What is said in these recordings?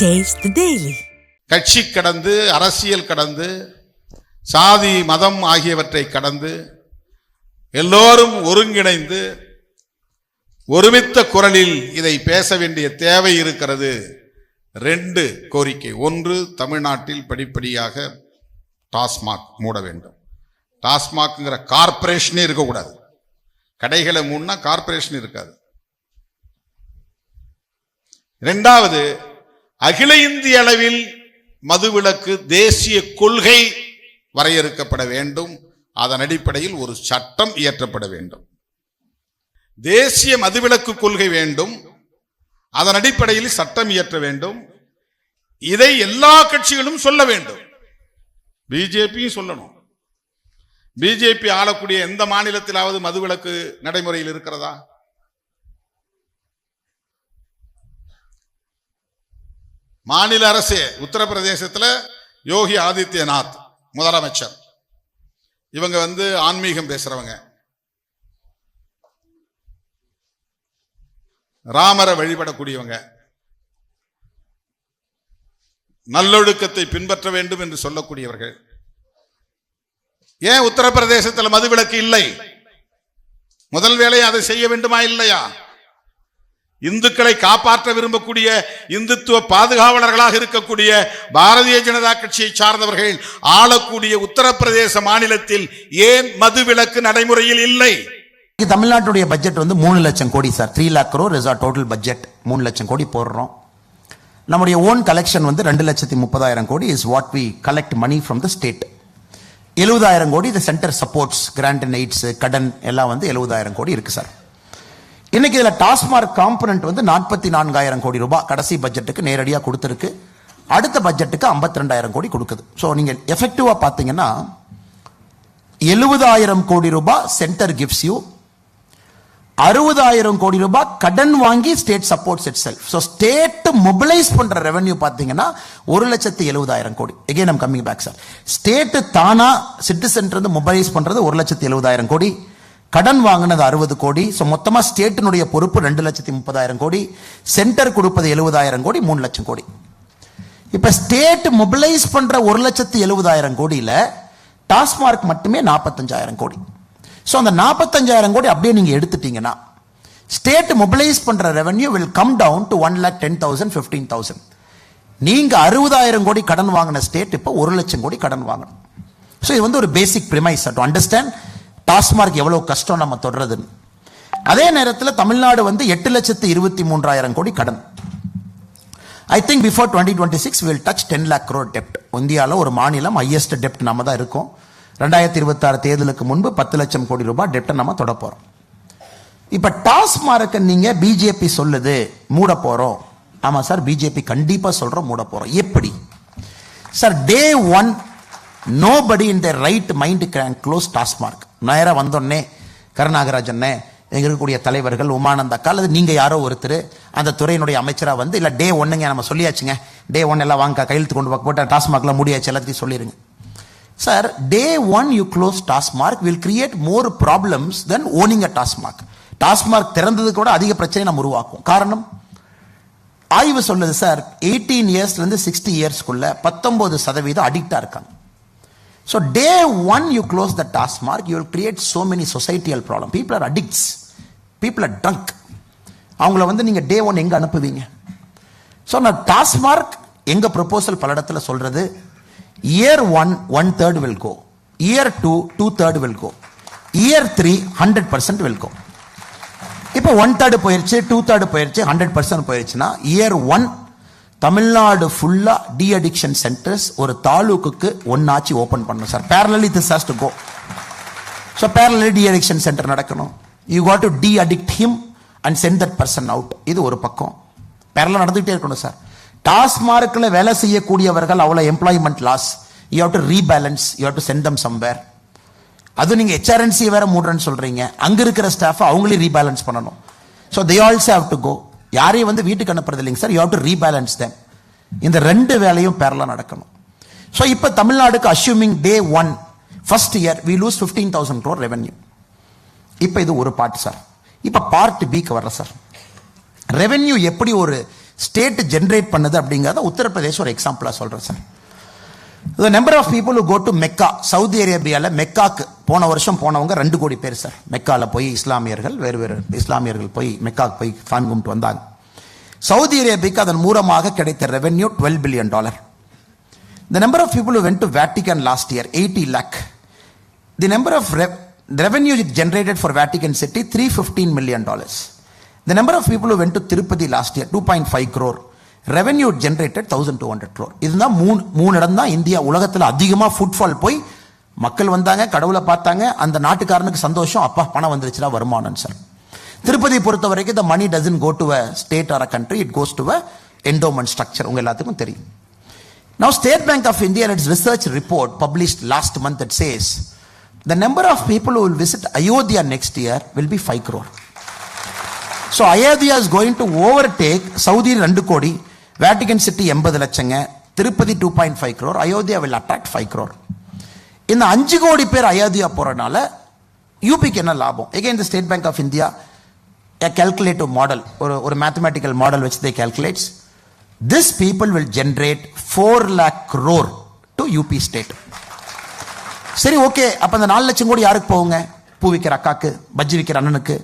Taste the கட்சி கடந்து அரசியல் கடந்து சாதி மதம் ஆகியவற்றை கடந்து எல்லோரும் ஒருங்கிணைந்து ஒருமித்த குரலில் இதை பேச வேண்டிய தேவை இருக்கிறது. ரெண்டு கோரிக்கை. ஒன்று தமிழ்நாட்டில் படிப்படியாக டாஸ்மாக் மூட வேண்டும். டாஸ்மாக்ங்கிற கார்ப்பரேஷனே இருக்கக்கூடாது. கடைகளை மூணுனா கார்ப்பரேஷன் இருக்காது. ரெண்டாவது அகில இந்திய அளவில் மதுவிலக்கு தேசிய கொள்கை வரையறுக்கப்பட வேண்டும். அதன் அடிப்படையில் ஒரு சட்டம் இயற்றப்பட வேண்டும். தேசிய மதுவிலக்கு கொள்கை வேண்டும். அதன் அடிப்படையில் சட்டம் இயற்ற வேண்டும். இதை எல்லா கட்சிகளும் சொல்ல வேண்டும். பிஜேபியும் சொல்லணும். பிஜேபி ஆளக்கூடிய எந்த மாநிலத்திலாவது மதுவிலக்கு நடைமுறையில் இருக்கிறதா? மாநில அரசு உத்தரப்பிரதேசத்தில் யோகி ஆதித்யநாத் முதலமைச்சர். இவங்க வந்து ஆன்மீகம் பேசுறவங்க. ராமரை வழிபடக்கூடியவங்க. நல்லொழுக்கத்தை பின்பற்ற வேண்டும் என்று சொல்லக்கூடியவர்கள். ஏன் உத்தரப்பிரதேசத்தில் மதுவிலக்கு இல்லை? முதல் வேலை அதை செய்ய வேண்டுமா இல்லையா? இந்துக்களை காப்பாற்ற விரும்பக்கூடிய இந்துத்துவ பாதுகாவலர்களாக இருக்கக்கூடிய பாரதிய ஜனதா கட்சியை சார்ந்தவர்கள் ஆளக்கூடிய உத்தரப்பிரதேச மாநிலத்தில் ஏன் மதுவிலக்கு நடைமுறையில் இல்லை? தமிழ்நாட்டுடைய பட்ஜெட் வந்து மூணு லட்சம் கோடி sir three lakh crore is are total budget மூணு லட்சம் கோடி போடுறோம். நம்முடைய ஓன் கலெக்ஷன் வந்து ரெண்டு லட்சத்தி முப்பதாயிரம் கோடி is what we collect money from the state எழுபதாயிரம் கோடி இந்த centre supports grant and aids கடன் எல்லாம் வந்து எழுபதாயிரம் கோடி இருக்கு சார் இன்னைக்கு இதுல டாஸ்மார்க் காம்பனன்ட் வந்து நாற்பத்தி நான்காயிரம் கோடி ரூபாய் கடைசி பட்ஜெட்டுக்கு நேரடியாக கொடுத்துருக்கு. அடுத்த பட்ஜெட்டுக்கு ஐம்பத்தி ரெண்டாயிரம் கோடி கொடுக்குது. ஸோ நீங்கள் எஃபெக்டிவாக பார்த்தீங்கன்னா எழுபதாயிரம் கோடி ரூபாய் சென்டர் கிஃப்ட்ஸ் யூ அறுபதாயிரம் கோடி ரூபாய் கடன் வாங்கி state supports itself so state mobilise பண்ணுற ரெவென்யூ பார்த்தீங்கன்னா ஒரு லட்சத்து எழுபதாயிரம் கோடி. எகைன் நம் கம்மிங் பேக் சார் ஸ்டேட்டு தானா சிட்டிசன் மொபைலைஸ் பண்ணுறது ஒரு லட்சத்து எழுபதாயிரம் கோடி. கடன் வாங்கினது அறுபது கோடி ஸோ மொத்தமாக ஸ்டேட்டினுடைய பொறுப்பு ரெண்டு லட்சத்தி முப்பதாயிரம் கோடி சென்டர் கொடுப்பது எழுபதாயிரம் கோடி மூணு லட்சம் கோடி. இப்போ ஸ்டேட் மொபிலைஸ் பண்ணுற ஒரு லட்சத்தி எழுபதாயிரம் கோடியில் டாஸ்மார்க் மட்டுமே நாற்பத்தஞ்சாயிரம் கோடி. ஸோ அந்த நாற்பத்தஞ்சாயிரம் கோடி அப்படியே நீங்கள் எடுத்துட்டீங்கன்னா ஸ்டேட் மொபிலைஸ் பண்ணுற revenue will come down to one lakh ten thousand fifteen thousand நீங்கள் அறுபதாயிரம் கோடி கடன் வாங்கின ஸ்டேட் இப்போ ஒரு லட்சம் கோடி கடன் வாங்கணும். ஸோ இது வந்து ஒரு basic premise to understand TASMAC எவ்வளவு கஷ்டம் நம்ம தொடர்றதுன்னு அதே நேரத்தில் தமிழ்நாடு வந்து எட்டு லட்சத்து இருபத்தி மூன்றாயிரம் கோடி கடன். I think before twenty twenty six will touch ten lakh crore டெப்ட் இந்தியாவில் ஒரு மாநிலம் ஹையஸ்ட் டெப்ட் நம்ம தான் இருக்கோம். ரெண்டாயிரத்தி இருபத்தாறு தேர்தலுக்கு முன்பு பத்து லட்சம் கோடி ரூபாய் டெப்டை நம்ம தொட போகிறோம் இப்போ டாஸ்மார்க்கை நீங்க பிஜேபி சொல்லுது மூட போறோம். ஆமாம் சார் பிஜேபி கண்டிப்பாக சொல்கிறோம் மூட போகிறோம் எப்படி? Sir day one nobody in the right mind can close TASMAC நேராக வந்தோடனே கருணாகராஜன்னே எங்க இருக்கக்கூடிய தலைவர்கள் உமானந்த அக்கா அல்லது நீங்கள் யாரோ ஒருத்தர் அந்த துறையினுடைய அமைச்சராக வந்து இல்லை டே ஒன்றுங்க நம்ம சொல்லியாச்சுங்க. டே ஒன் எல்லாம் வாங்க கையெழுத்து கொண்டு போக போட்டு டாஸ்மாக்ல முடியாச்சு எல்லாத்தையும் சொல்லிருங்க. Sir day one you close TASMAC will create more problems then owning a TASMAC TASMAC திறந்தது கூட அதிக பிரச்சனை நம்ம உருவாக்கும். காரணம்? ஆய்வு சொல்லுது சார் எயிட்டீன் இயர்ஸ்லேருந்து சிக்ஸ்டி இயர்ஸ்க்குள்ள பத்தொன்பது சதவீதம் அடிக்டாக இருக்காங்க. So day one you close the TASMAC you will create so many societal problem people are addicts people are drunk அவங்கள வந்து நீங்கள் டே ஒன் எங்கே அனுப்புவீங்க? ஸோ நான் டாஸ்மார்க் எங்கள் ப்ரொபோசல் பல இடத்துல சொல்கிறது year one one third will go year two two third will go year three hundred percent will go இப்போ ஒன் தேர்டு போயிருச்சு டூ தேர்டு போயிருச்சு ஹண்ட்ரட் பர்சன்ட் போயிருச்சுன்னா இயர் ஒன் தமிழ்நாடு ஃபுல்லா டி அடிக்ஷன் சென்டர்ஸ் ஒரு தாலுக்குக்கு ஒன்னாச்சு ஓபன் பண்ணணும் sir parallelly this has to go so parallelly de addiction centre நடக்கணும். You got to de addict him and send that person out இது ஒரு பக்கம். பேரலாக நடந்துகிட்டே இருக்கணும் சார் டாஸ்மார்க்கில் வேலை செய்யக்கூடியவர்கள் அவ்வளோ employment loss you have to rebalance you have to send them somewhere அது நீங்கள் ஹெச்ஆர்என்சி வேற மூடுறேன்னு சொல்கிறீங்க அங்கே இருக்கிற ஸ்டாஃப் அவங்களே ரீபேலன்ஸ் பண்ணணும். So they also have to go யாரையும் வந்து வீட்டுக்கு அனுப்புறது இல்லைங்க sir. You have to rebalance them இந்த ரெண்டு வேலையும் பேரலா நடக்கணும். ஸோ இப்போ தமிழ்நாடுக்கு assuming day one first year we lose fifteen thousand crore revenue இப்போ இது ஒரு பார்ட் சார் இப்போ பார்ட் பிக்கு வர்ற சார் ரெவென்யூ எப்படி ஒரு ஸ்டேட் ஜென்ரேட் பண்ணுது அப்படிங்கிறத உத்தரப்பிரதேஷ் ஒரு எக்ஸாம்பிளாக சொல்கிறேன் sir the number of people who go Mecca Saudi அரேபியாவில் மெக்காக்கு போன வருஷம் போனவங்க ரெண்டு கோடி பேர் சார் மெக்காவில் போய் இஸ்லாமியர்கள் வேறு வேறு இஸ்லாமியர்கள் போய் மெக்காவுக்கு போய் சாமி கும்பிட்டு வந்தாங்க சவுதி அரேபியாவுக்கு அதன் மூலமாக கிடைத்த revenue twelve billion dollar the number of people went to Vatican last year eighty lakh the number of revenue it generated for Vatican City three fifteen million dollars the number of people went to Tirupati last year two point five crore revenue generated thousand two hundred crore இதுதான் மூணு மூணு இடம் தான் India உலகத்தில் அதிகமாக footfall போய் மக்கள் வந்தாங்க கடவுளை பார்த்தாங்க அந்த நாட்டுக்காரனுக்கு சந்தோஷம் அப்பா பணம் வந்துருச்சுடா வருமானம் சார் திருப்பதி பொறுத்த வரைக்கும் the money doesn't go to a state or a country it goes to a endowment structure உங்க எல்லாத்துக்கும் தெரியும் Now, State Bank of India, in its research report published last month, it says the number of people who will visit Ayodhya next year will be 5 crore. So, Ayodhya is going to overtake Saudi 2 கோடி Vatican City 80 லட்சங்க Tirupati 2.5 crore, Ayodhya will attract 5 crore. இந்த அஞ்சு கோடி பேர் அயோத்தியா போகிறனால யூபிக்கு என்ன லாபம்? Again இந்த State Bank of India calculative model ஒரு ஒரு மேத்தமேட்டிக்கல் மாடல் வச்சு they calculates. This people will generate four lakh crore to UP state சரி ஓகே அப்போ அந்த நாலு லட்சம் கோடி யாருக்கு போவோங்க பூ விற்கிற அக்காக்கு பஜ்ஜி விற்கிற அண்ணனுக்கு.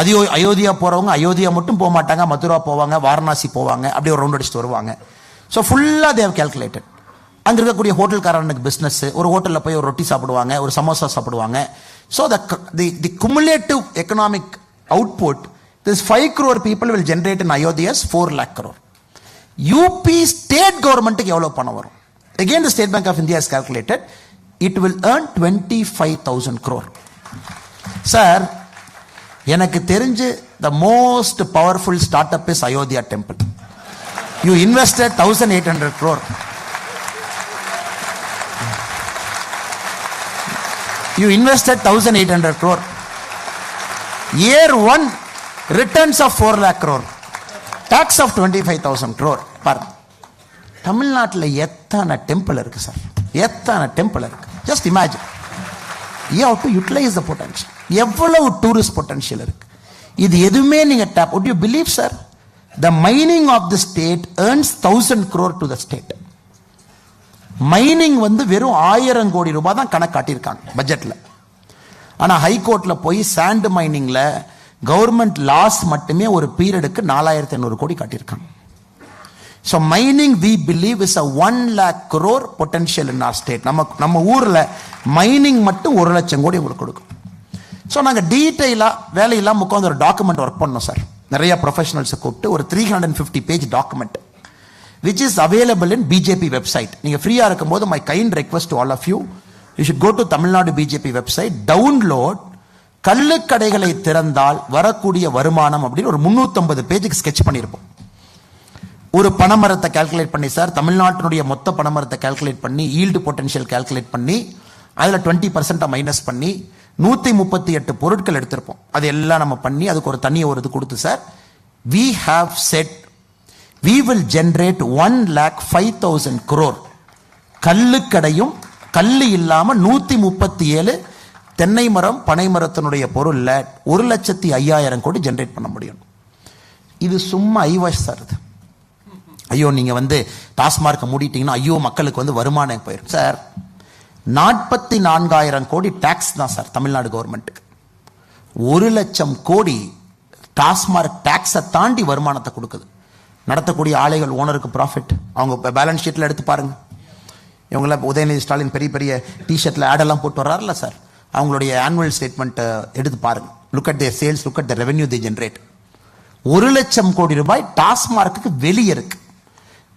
அதியோ அயோத்தியா போகிறவங்க அயோத்தியா மட்டும் போக மாட்டாங்க மதுரா போவாங்க வாரணாசி போவாங்க அப்படியே ஒரு ரவுண்ட் அடிச்சுட்டு வருவாங்க. ஸோ ஃபுல்லாக தேவ் கேல்குலேட்டட் அங்கே இருக்கக்கூடிய ஹோட்டல்காரனுக்கு பிஸ்னஸ் ஒரு ஹோட்டலில் போய் ஒரு ரொட்டி சாப்பிடுவாங்க ஒரு சமோசா சாப்பிடுவாங்க. So the the the cumulative economic output this five crore people will generate in Ayodhya's four lakh crore UP state கவர்மெண்ட்டுக்கு எவ்வளோ பணம் வரும்? Again the State Bank of India is calculated it will earn twenty five thousand crore sir எனக்கு தெரிஞ்சு the most powerful start up is Ayodhya temple you invested thousand eight hundred crore you invested 1800 crore. Year 1 returns of 4 lakh crore. Tax of 25000 crore. பாருங்க தமிழ்நாட்டில் எத்தனை temple இருக்கு sir எத்தனை temple இருக்குது just imagine you have to utilise the potential எவ்வளவு tourist potential இருக்குது இது எதுவுமே நீங்கள் tap would you believe sir the mining of the state earns thousand crore to the state mining வந்து வெறும் ஆயிரம் கோடி ரூபாய் தான் கணக்கு காட்டியிருக்காங்க பட்ஜெட்டில் ஆனால் ஹைகோர்ட்டில் போய் சாண்டு மைனிங்கில் கவர்மெண்ட் லாஸ் மட்டுமே ஒரு பீரியடுக்கு நாலாயிரத்தி ஐநூறு கோடி காட்டியிருக்காங்க. So mining we believe is a one lakh crore potential in our state நம்ம நம்ம ஊரில் மைனிங் மட்டும் ஒரு லட்சம் கோடி உங்களுக்கு கொடுக்கும். ஸோ நாங்கள் டீட்டெயிலாக வேலையெல்லாம் உட்காந்து ஒரு டாக்குமெண்ட் ஒர்க் பண்ணோம் சார் நிறைய ப்ரொஃபஷனல்ஸை கூப்பிட்டு ஒரு three hundred and fifty page document which is available in BJP website நீங்கள் ஃப்ரீயாக இருக்கும்போது my kind request all of you you should go to Tamil Nadu BJP website download கள்ளுக்கடைகளை திறந்தால் வரக்கூடிய வருமானம் அப்படின்னு ஒரு முந்நூற்றம்பது பேஜுக்கு ஸ்கெட்ச் பண்ணியிருப்போம். ஒரு பணமரத்தை கால்குலேட் பண்ணி சார் தமிழ்நாட்டினுடைய மொத்த பணமரத்தை கால்குலேட் பண்ணி ஈல்டு பொட்டன்ஷியல் கேல்குலேட் பண்ணி அதில் டுவெண்ட்டி பர்சன்ட்டை மைனஸ் பண்ணி நூற்றி முப்பத்தி எட்டு பொருட்கள் எடுத்திருப்போம். அது எல்லாம் நம்ம பண்ணி அதுக்கு ஒரு தனியாக ஒரு இது கொடுத்து sir we have set we will generate one lakh five thousand crore கல்லுக்கடையும் கல் இல்லாமல் நூற்றி முப்பத்தி ஏழு தென்னை மரம் பனை மரத்தினுடைய பொருளில் ஒரு லட்சத்தி ஐயாயிரம் கோடி ஜென்ரேட் பண்ண முடியும். இது சும்மா ஐவாஷ் சார் இது. ஐயோ நீங்கள் வந்து டாஸ்மார்க்கை மூடிட்டீங்கன்னா ஐயோ மக்களுக்கு வந்து வருமானம் போயிடும் சார் நாற்பத்தி நான்காயிரம் கோடி டேக்ஸ் தான் சார் தமிழ்நாடு கவர்மெண்ட்டுக்கு ஒரு லட்சம் கோடி டாஸ்மார்க் டேக்ஸை தாண்டி வருமானத்தை கொடுக்குது. நடத்தக்கூடிய ஆலைகள் ஓனருக்கு ப்ராஃபிட் அவங்க பேலன்ஸ் ஷீட்டில் எடுத்து பாருங்க. இவங்கள உதயநிதி ஸ்டாலின் பெரிய பெரிய டிஷர்ட்டில் ஆடெல்லாம் போட்டு வர்றாருல சார் அவங்களுடைய ஆனுவல் ஸ்டேட்மெண்ட்டை எடுத்து பாருங்க. Look at their sales look at the revenue they generate ஒரு லட்சம் கோடி ரூபாய் டாஸ்மார்க்கு வெளியே இருக்கு.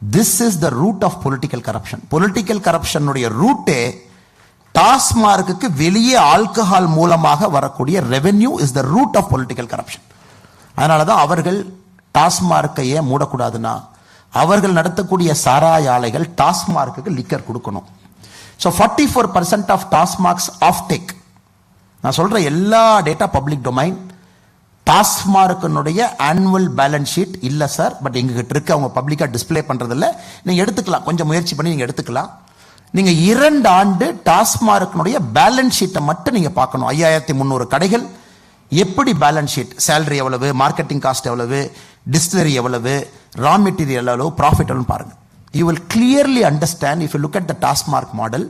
This is the root of political corruption political கரப்ஷனுடைய ரூட்டே டாஸ்மார்க்கு வெளியே ஆல்கஹால் மூலமாக வரக்கூடிய revenue is the root of political corruption அதனால தான் அவர்கள் டாஸ்மார்க்கை ஏன் மூடக்கூடாதுன்னா அவர்கள் நடத்தக்கூடிய சாராய ஆலைகள் டாஸ்மார்க்கு லிக்கர் கொடுக்கணும். So forty four percent of TASMAC's offtake நான் சொல்ற எல்லா டேட்டா பப்ளிக் டொமைன் டாஸ்மார்க்கினுடைய ஆனுவல் பேலன்ஸ் ஷீட் இல்லை சார் பட் எங்ககிட்ட இருக்கு அவங்க பப்ளிக்காக டிஸ்ப்ளே பண்ணுறதில்ல நீங்கள் எடுத்துக்கலாம் கொஞ்சம் முயற்சி பண்ணி நீங்கள் எடுத்துக்கலாம். நீங்கள் இரண்டு ஆண்டு டாஸ்மார்க்கினுடைய பேலன்ஸ் ஷீட்டை மட்டும் நீங்கள் பார்க்கணும். ஐயாயிரத்தி முந்நூறு கடைகள் எப்படி பேலன்ஸ் ஷீட் சேலரி எவ்வளவு மார்க்கெட்டிங் காஸ்ட் எவ்வளவு டிஸ்டிலரி எவ்வளவு ரா மெட்டீரியல் எவ்வளவு ப்ராஃபிட் எவ்வளவு பாருங்க. You will clearly understand if you look at the TASMAC model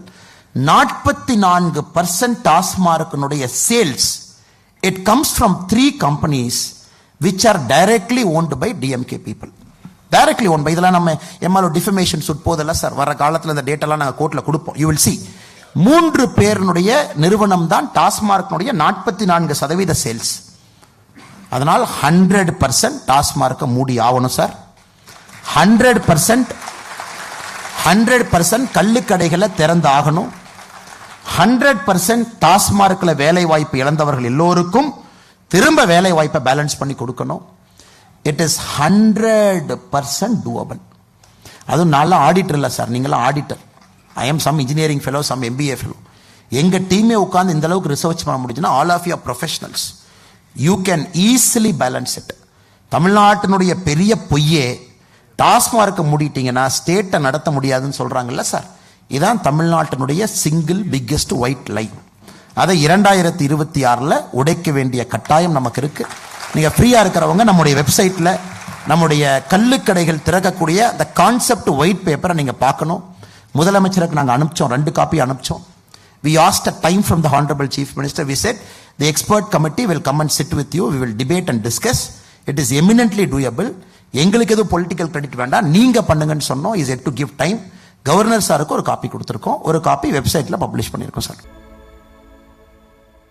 நாற்பத்தி நான்கு percent டாஸ்மார்க்கினுடைய sales it comes from three companies which are directly owned by DMK people directly own by இதெல்லாம் நம்ம எம்எல்ஓ defamation சுட் போதெல்லாம் sir வர காலத்தில் இந்த டேட்டெல்லாம் நாங்கள் கோர்ட்டில் கொடுப்போம். யூ வில் சி மூன்று பேருனுடைய நிறுவனம் தான் டாஸ்மார்க்கினுடைய நாற்பத்தி நான்கு சதவீத சேல்ஸ் அதனால் ஹண்ட்ரட் பர்சன்ட் டாஸ்மார்க்கை மூடி ஆகணும் sir. Hundred percent hundred percent கள்ளுக்கடைகளை திறந்து ஆகணும். ஹண்ட்ரட் பர்சன்ட் டாஸ்மார்க்கில் வேலை வாய்ப்பு இழந்தவர்கள் எல்லோருக்கும் திரும்ப வேலை வாய்ப்பை பேலன்ஸ் பண்ணி கொடுக்கணும். It is hundred percent doable அதுவும் நல்லா ஆடிட்டர் இல்லை சார். நீங்களாம் auditor I am some engineering fellow some MBA fellow எங்கள் டீமே உட்காந்து இந்த அளவுக்கு ரிசர்ச் பண்ண முடிஞ்சுன்னா all of you professionals you can easily balance it தமிழ்நாட்டினுடைய பெரிய பொய்யே டாஸ்மார்க்கை மூடிட்டீங்கன்னா ஸ்டேட்டை நடத்த முடியாதுன்னு சொல்கிறாங்கல்ல சார். இதான் தமிழ்நாட்டினுடைய சிங்கிள் பிக்கெஸ்ட் ஒயிட் லைன் அதை இரண்டாயிரத்தி இருபத்தி ஆறில் உடைக்க வேண்டிய கட்டாயம் நமக்கு இருக்குது நீங்கள் ஃப்ரீயாக இருக்கிறவங்க நம்முடைய வெப்சைட்டில் நம்முடைய கல்லுக்கடைகள் திறக்கக்கூடிய அந்த கான்செப்ட் ஒயிட் பேப்பரை நீங்கள் பார்க்கணும். முதலமைச்சருக்கு நாங்கள் அனுப்பிச்சோம் ரெண்டு copy அனுப்பிச்சோம். We asked a time from the honourable chief minister we set the expert committee will come and sit with you. We will debate and discuss. It is eminently doable. எங்களுக்கு எதுவும் political credit வேண்டாம் நீங்கள் பண்ணுங்கன்னு சொன்னோம் is it to give time governor சாருக்கு ஒரு copy கொடுத்துருக்கோம் ஒரு காப்பி வெப்சைட்டில் பப்ளிஷ் பண்ணியிருக்கோம் சார்